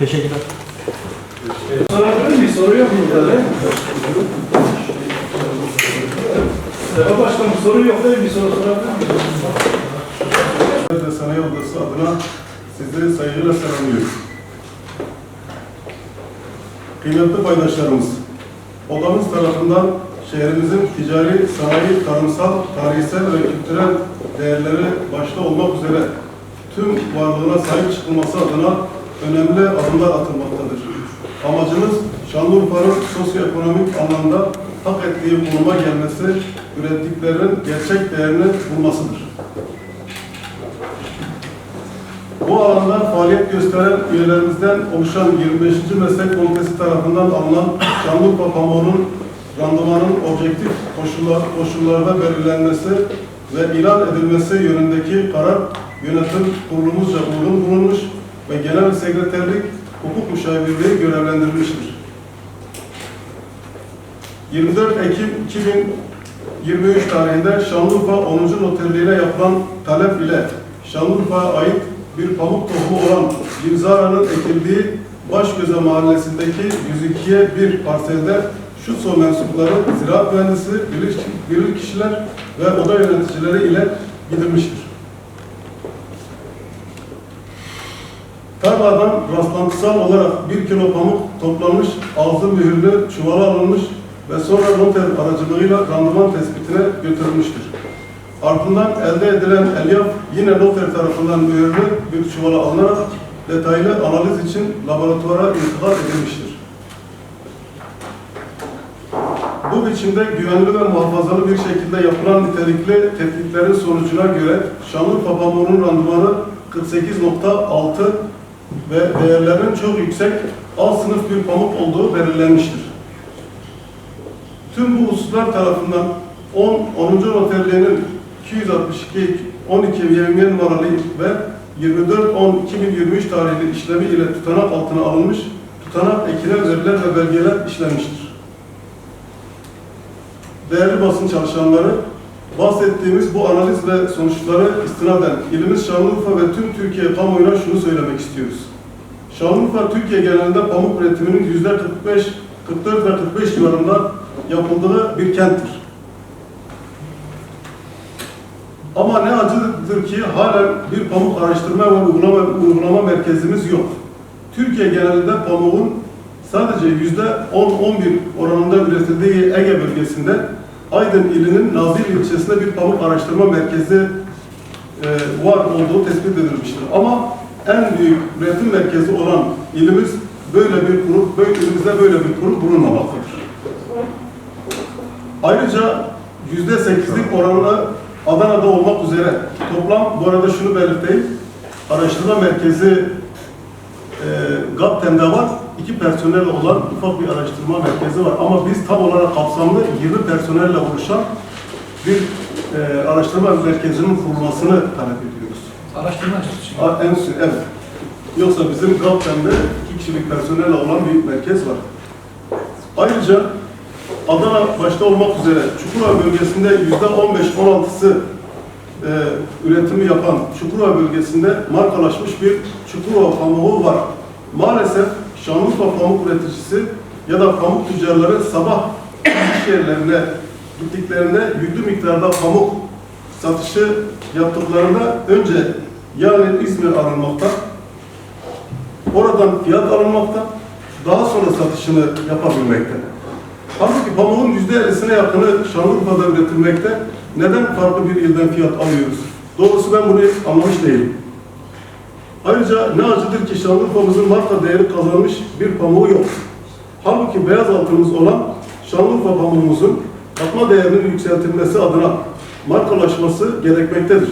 Teşekkürler. Sorabilir miyim? Soru yok mu burada? Sefa Başkanım soru yok değil mi? Soru sorabilir miyim? ve Sanayi Odası adına sizleri saygıyla selamlıyorum. Kıymetli paydaşlarımız, odamız tarafından şehrimizin ticari, sanayi, tarımsal, tarihsel ve kültürel değerleri başta olmak üzere tüm varlığına sahip çıkılması adına önemli adımlar atılmaktadır. Amacımız Şanlıurfa'nın sosyoekonomik anlamda hak ettiği konuma gelmesi, ürettiklerinin gerçek değerini bulmasıdır. Bu alanda faaliyet gösteren üyelerimizden oluşan 25. Meslek Komitesi tarafından alınan Şanlıurfa pamuğunun randımanın objektif koşullar, koşullarda belirlenmesi ve ilan edilmesi yönündeki karar yönetim kurulumuzca uygun bulunmuş genel sekreterlik hukuk müşavirliği görevlendirilmiştir. 24 Ekim 2023 tarihinde Şanlıurfa 10. Noterliğine yapılan talep ile Şanlıurfa'ya ait bir pamuk tohumu olan Cimzara'nın ekildiği Başgöze mahallesindeki 102'ye bir parselde şu son mensupları ziraat mühendisi, bilir, bilir kişiler ve oda yöneticileri ile gidilmiştir. Tarladan rastlantısal olarak bir kilo pamuk toplanmış, ağzı mühürlü, çuvala alınmış ve sonra noter aracılığıyla randıman tespitine götürülmüştür. Ardından elde edilen elyaf yine noter tarafından mühürlü bir çuvala alınarak detaylı analiz için laboratuvara intikal edilmiştir. Bu biçimde güvenli ve muhafazalı bir şekilde yapılan nitelikli tetkiklerin sonucuna göre Şanlıurfa pamuğunun randımanı 48.6 ve değerlerinin çok yüksek alt sınıf bir pamuk olduğu belirlenmiştir. Tüm bu hususlar tarafından 10. 10. noterliğinin 262 12 yevmiye numaralı ve 24-10-2023 tarihli işlemi ile tutanak altına alınmış, tutanak ekine veriler ve belgeler işlenmiştir. Değerli basın çalışanları, bahsettiğimiz bu analiz ve sonuçları istinaden ilimiz Şanlıurfa ve tüm Türkiye kamuoyuna şunu söylemek istiyoruz. Şanlıurfa Türkiye genelinde pamuk üretiminin yüzde 45, 44 ve 45 civarında yapıldığı bir kenttir. Ama ne acıdır ki halen bir pamuk araştırma ve uygulama, uygulama merkezimiz yok. Türkiye genelinde pamuğun sadece yüzde 10-11 oranında üretildiği Ege bölgesinde Aydın ilinin Nazilli ilçesinde bir pamuk araştırma merkezi e, var olduğu tespit edilmiştir. Ama en büyük üretim merkezi olan ilimiz böyle bir kurum, böyle ilimizde böyle bir kurum bulunmamaktadır. Ayrıca yüzde sekizlik oranla Adana'da olmak üzere toplam, bu arada şunu belirteyim, araştırma merkezi e, GAPTEM'de var, iki personel olan ufak bir araştırma merkezi var. Ama biz tam olarak kapsamlı 20 personelle oluşan bir e, araştırma merkezinin kurulmasını talep ediyoruz. Araştırma enstitüsü. Evet. Yoksa bizim GAPTEM'de iki kişilik personelle olan bir merkez var. Ayrıca Adana başta olmak üzere Çukurova bölgesinde yüzde 15-16'sı e, üretimi yapan Çukurova bölgesinde markalaşmış bir Çukurova pamuğu var. Maalesef Şanlıurfa pamuk üreticisi ya da pamuk tüccarları sabah iş yerlerine gittiklerinde yüklü miktarda pamuk satışı yaptıklarında önce yani İzmir alınmakta, oradan fiyat alınmakta, daha sonra satışını yapabilmekte. Halbuki pamuğun yüzde ellisine yakını Şanlıurfa'da üretilmekte. Neden farklı bir ilden fiyat alıyoruz? Doğrusu ben bunu anlamış değilim. Ayrıca ne acıdır ki Şanlıurfa'mızın marka değeri kazanmış bir pamuğu yok. Halbuki beyaz altımız olan Şanlıurfa pamuğumuzun katma değerinin yükseltilmesi adına markalaşması gerekmektedir.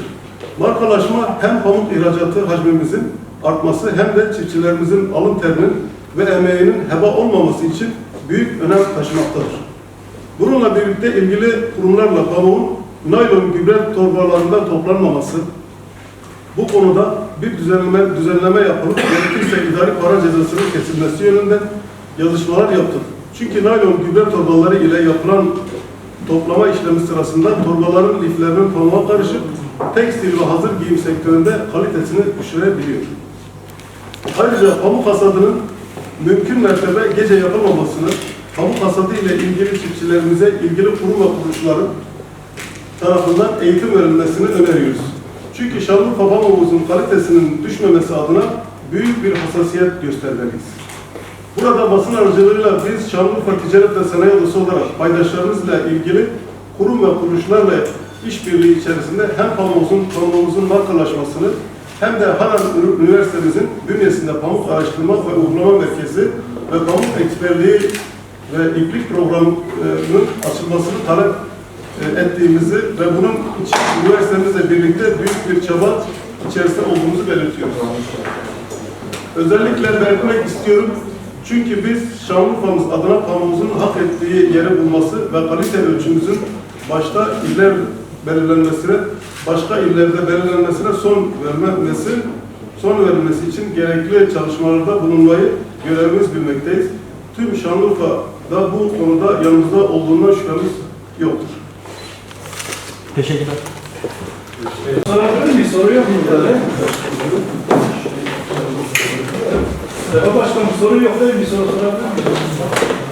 Markalaşma hem pamuk ihracatı hacmimizin artması hem de çiftçilerimizin alın terinin ve emeğinin heba olmaması için büyük önem taşımaktadır. Bununla birlikte ilgili kurumlarla pamuğun naylon gübre torbalarında toplanmaması, bu konuda bir düzenleme, düzenleme yapılıp gerekirse idari para cezasının kesilmesi yönünde yazışmalar yaptık. Çünkü naylon gübre torbaları ile yapılan toplama işlemi sırasında torbaların liflerinin pamuğa karışıp tekstil ve hazır giyim sektöründe kalitesini düşürebiliyor. Ayrıca pamuk hasadının mümkün mertebe gece yapılmamasını, pamuk hasadı ile ilgili çiftçilerimize ilgili kurum ve kuruluşların tarafından eğitim verilmesini öneriyoruz. Çünkü Şanlıurfa pamuğumuzun kalitesinin düşmemesi adına büyük bir hassasiyet göstermeliyiz. Burada basın aracılığıyla biz Şanlıurfa Ticaret ve Sanayi Odası olarak paydaşlarımızla ilgili kurum ve kuruluşlarla işbirliği içerisinde hem pamuğumuzun, pamuğumuzun markalaşmasını hem de Haran Üniversitemizin bünyesinde Pamuk Araştırma ve Uygulama Merkezi ve Pamuk Eksperliği ve İplik Programı'nın açılmasını talep ettiğimizi ve bunun için üniversitemizle birlikte büyük bir çaba içerisinde olduğumuzu belirtiyoruz. Özellikle belirtmek istiyorum. Çünkü biz Şanlıurfa'mız adına pamuğumuzun hak ettiği yeri bulması ve kalite ölçümüzün başta iller belirlenmesine, başka illerde belirlenmesine son vermesi, son verilmesi için gerekli çalışmalarda bulunmayı görevimiz bilmekteyiz. Tüm Şanlıurfa'da bu konuda yanımızda olduğundan şüphemiz yoktur. Teşekkürler. Sorabilir miyim? Soru yok mu burada? Sayın Başkanım soru yok değil mi? Soru sorabilir miyim?